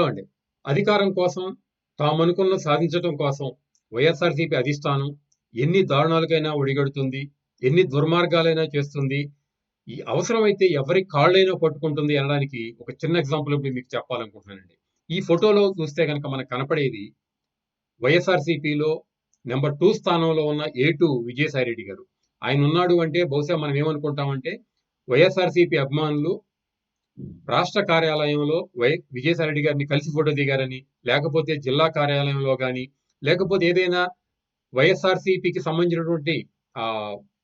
Hello అండి. అధికారం కోసం తామనుకున్న సాధించడం కోసం వైఎస్ఆర్సీపీ అధిష్టానం ఎన్ని దారుణాలకైనా ఒడిగడుతుంది ఎన్ని దుర్మార్గాలైనా చేస్తుంది ఈ అవసరమైతే ఎవరి కాళ్ళైనా పట్టుకుంటుంది అనడానికి ఒక చిన్న ఎగ్జాంపుల్ ఇప్పుడు మీకు చెప్పాలనుకుంటున్నానండి. ఈ ఫోటోలో చూస్తే కనుక మనకు కనపడేది వైఎస్ఆర్సీపీలో నెంబర్ టూ స్థానంలో ఉన్న ఏ టూ విజయసాయి రెడ్డి గారు. ఆయన ఉన్నాడు అంటే బహుశా మనం ఏమనుకుంటామంటే వైఎస్ఆర్సీపీ అభిమానులు రాష్ట్ర కార్యాలయంలో వై విజయసాయిరెడ్డి గారిని కలిసి ఫోటో దిగారని లేకపోతే జిల్లా కార్యాలయంలో కానీ లేకపోతే ఏదైనా వైఎస్ఆర్సీపీకి సంబంధించినటువంటి ఆ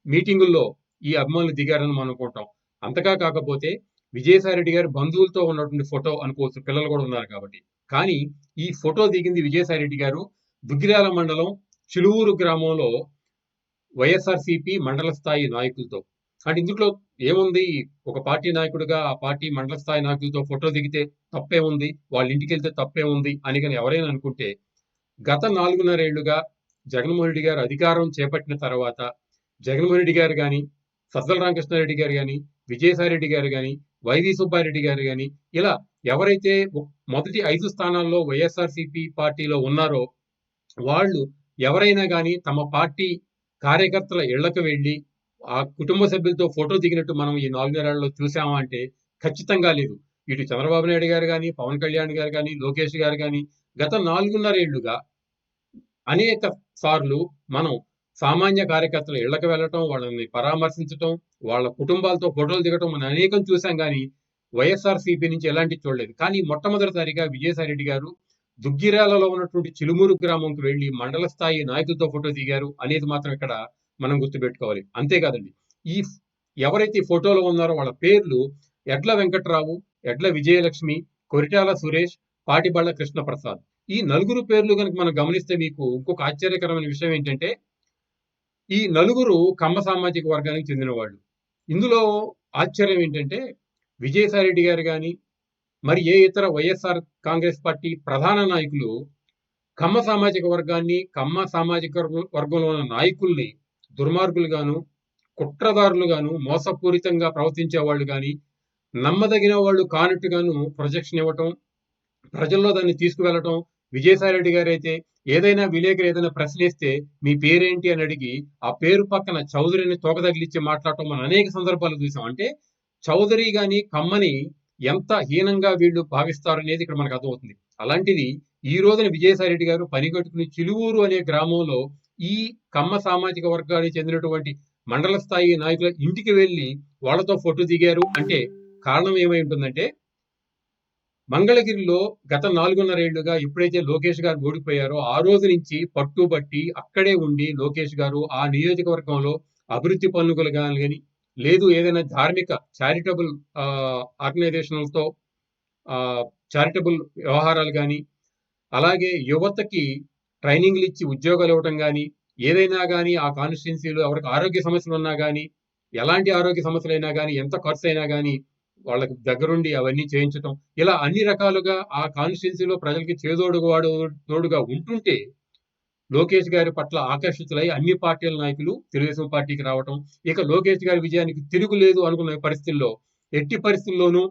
మీటింగుల్లో ఈ అభిమానులు దిగారని మనం అనుకుంటాం. అంతగా కాకపోతే విజయసాయిరెడ్డి గారి బంధువులతో ఉన్నటువంటి ఫోటో అనుకోవచ్చు పిల్లలు కూడా ఉన్నారు కాబట్టి. కానీ ఈ ఫోటో దిగింది విజయసాయిరెడ్డి గారు దుగ్గిరాల మండలం చిలువూరు గ్రామంలో వైఎస్ఆర్సీపీ మండల స్థాయి నాయకులతో. అంటే ఇందులో ఏముంది? ఒక పార్టీ నాయకుడిగా ఆ పార్టీ మండల స్థాయి నాయకులతో ఫోటో దిగితే తప్పే ఉంది వాళ్ళ ఇంటికి వెళ్తే తప్పే ఉంది అని కానీ ఎవరైనా అనుకుంటే గత నాలుగున్నరేళ్ళుగా జగన్మోహన్ రెడ్డి గారు అధికారం చేపట్టిన తర్వాత జగన్మోహన్ రెడ్డి గారు కానీ సజ్జల రామకృష్ణారెడ్డి గారు కానీ విజయసాయిరెడ్డి గారు కానీ వైవి సుబ్బారెడ్డి గారు కానీ ఇలా ఎవరైతే మొదటి ఐదు స్థానాల్లో వైఎస్ఆర్సీపీ పార్టీలో ఉన్నారో వాళ్ళు ఎవరైనా కానీ తమ పార్టీ కార్యకర్తల ఇళ్ళకు వెళ్ళి ఆ కుటుంబ సభ్యులతో ఫోటో దిగినట్టు మనం ఈ నాలుగున్నరేళ్ళలో చూసామా అంటే ఖచ్చితంగా లేదు. ఇటు చంద్రబాబు నాయుడు గారు కానీ పవన్ కళ్యాణ్ గారు కానీ లోకేష్ గారు కానీ గత నాలుగున్నరేళ్ళుగా అనేక సార్లు మనం సామాన్య కార్యకర్తల ఇళ్ళకు వెళ్ళటం వాళ్ళని పరామర్శించటం వాళ్ళ కుటుంబాలతో ఫోటోలు దిగటం మనం అనేకం చూసాం కానీ వైఎస్ఆర్సీపీ నుంచి ఎలాంటి చూడలేదు. కానీ మొట్టమొదటిసారిగా విజయసాయిరెడ్డి గారు దుగ్గిరాలలో ఉన్నటువంటి చిలుమూరు గ్రామంకి వెళ్ళి మండల స్థాయి నాయకులతో ఫోటో దిగారు అనేది మాత్రం ఇక్కడ మనం గుర్తుపెట్టుకోవాలి. అంతేకాదండి ఈ ఎవరైతే ఈ ఫోటోలో ఉన్నారో వాళ్ళ పేర్లు ఎడ్ల వెంకట్రావు ఎడ్ల విజయలక్ష్మి కొరిటాల సురేష్ పాటిబళ్ళ కృష్ణప్రసాద్. ఈ నలుగురు పేర్లు కనుక మనం గమనిస్తే మీకు ఇంకొక ఆశ్చర్యకరమైన విషయం ఏంటంటే ఈ నలుగురు కమ్మ సామాజిక వర్గానికి చెందిన వాళ్ళు ఇందులో ఆశ్చర్యం ఏంటంటే విజయసాయిరెడ్డి గారు కానీ మరి ఏ ఇతర వైఎస్ఆర్ కాంగ్రెస్ పార్టీ ప్రధాన నాయకులు కమ్మ సామాజిక వర్గాన్ని కమ్మ సామాజిక వర్గంలో ఉన్న నాయకుల్ని దుర్మార్గులుగాను కుట్రదారులుగాను మోసపూరితంగా ప్రవర్తించే వాళ్ళు కానీ నమ్మదగిన వాళ్ళు కానట్టుగాను ప్రొజెక్షన్ ఇవ్వటం ప్రజల్లో దాన్ని తీసుకువెళ్ళటం విజయసాయిరెడ్డి గారు అయితే ఏదైనా విలేకరు ఏదైనా ప్రశ్నిస్తే మీ పేరేంటి అని అడిగి ఆ పేరు పక్కన చౌదరిని తోక తగిలిచ్చి మాట్లాడటం మనం అనేక సందర్భాలు చూసాం. అంటే చౌదరి గాని కమ్మని ఎంత హీనంగా వీళ్ళు భావిస్తారు అనేది ఇక్కడ మనకు అర్థమవుతుంది. అలాంటిది ఈ రోజున విజయసాయిరెడ్డి గారు పనిగట్టుకుని చిలువూరు అనే గ్రామంలో ఈ కమ్మ సామాజిక వర్గానికి చెందినటువంటి మండల స్థాయి నాయకుల ఇంటికి వెళ్ళి వాళ్ళతో ఫోటో దిగారు. అంటే కారణం ఏమై ఉంటుందంటే మంగళగిరిలో గత నాలుగున్నరేళ్ళుగా ఎప్పుడైతే లోకేష్ గారు ఓడిపోయారో ఆ రోజు నుంచి పట్టుబట్టి అక్కడే ఉండి లోకేష్ గారు ఆ నియోజకవర్గంలో అభివృద్ధి పనులు కానీ లేదు ఏదైనా ధార్మిక చారిటబుల్ ఆర్గనైజేషన్లతో చారిటబుల్ వ్యవహారాలు కానీ అలాగే యువతకి ట్రైనింగ్లు ఇచ్చి ఉద్యోగాలు ఇవ్వటం కానీ ఏదైనా కానీ ఆ కాన్స్టిట్యున్సీలో ఎవరికి ఆరోగ్య సమస్యలు ఉన్నా కానీ ఎలాంటి ఆరోగ్య సమస్యలైనా కానీ ఎంత ఖర్చు అయినా కానీ వాళ్ళకి దగ్గరుండి అవన్నీ చేయించటం. ఇలా అన్ని రకాలుగా ఆ కాన్స్టిట్యున్సీలో ప్రజలకి చేదోడుగా వాడు తోడుగా ఉంటుంటే లోకేష్ గారి పట్ల ఆకర్షితులై అన్ని పార్టీల నాయకులు తెలుగుదేశం పార్టీకి రావటం ఇక లోకేష్ గారి విజయానికి తిరుగులేదు అనుకున్న పరిస్థితుల్లో ఎట్టి పరిస్థితుల్లోనూ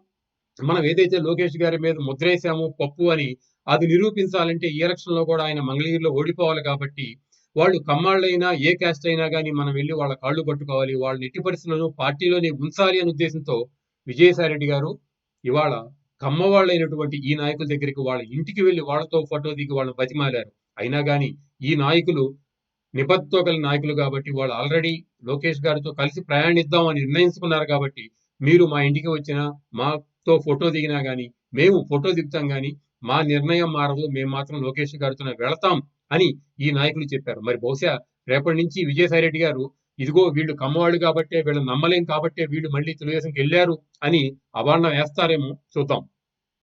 మనం ఏదైతే లోకేష్ గారి మీద ముద్రేసామో పప్పు అని అది నిరూపించాలంటే ఈ ఎలక్షన్లో కూడా ఆయన మంగళగిరిలో ఓడిపోవాలి కాబట్టి వాళ్ళు కమ్మాళ్ళైనా ఏ క్యాస్ట్ అయినా కానీ మనం వెళ్ళి వాళ్ళ కాళ్ళు పట్టుకోవాలి వాళ్ళని ఎట్టి పరిస్థితులను పార్టీలోనే ఉంచాలి అనే ఉద్దేశంతో విజయసాయిరెడ్డి గారు ఇవాళ కమ్మవాళ్ళైనటువంటి ఈ నాయకుల దగ్గరికి వాళ్ళ ఇంటికి వెళ్ళి వాళ్ళతో ఫోటో దిగి వాళ్ళని బతిమాలారు. అయినా కానీ ఈ నాయకులు నిబద్ధతో కలిగిన నాయకులు కాబట్టి వాళ్ళు ఆల్రెడీ లోకేష్ గారితో కలిసి ప్రయాణిద్దాం అని నిర్ణయించుకున్నారు కాబట్టి మీరు మా ఇంటికి వచ్చినా మాతో ఫోటో దిగినా కానీ మేము ఫోటో దిగుతాం కానీ మా నిర్ణయం మారదు మేము మాత్రం లోకేష్ గారితో వెళతాం అని ఈ నాయకులు చెప్పారు. మరి బహుశా రేపటి నుంచి విజయసాయిరెడ్డి గారు ఇదిగో వీళ్ళు కమ్మవాళ్ళు కాబట్టే వీళ్ళు నమ్మలేం కాబట్టే వీళ్ళు మళ్ళీ తెలుగుదేశంకి వెళ్ళారు అని అవార్ణం వేస్తారేమో చూద్దాం.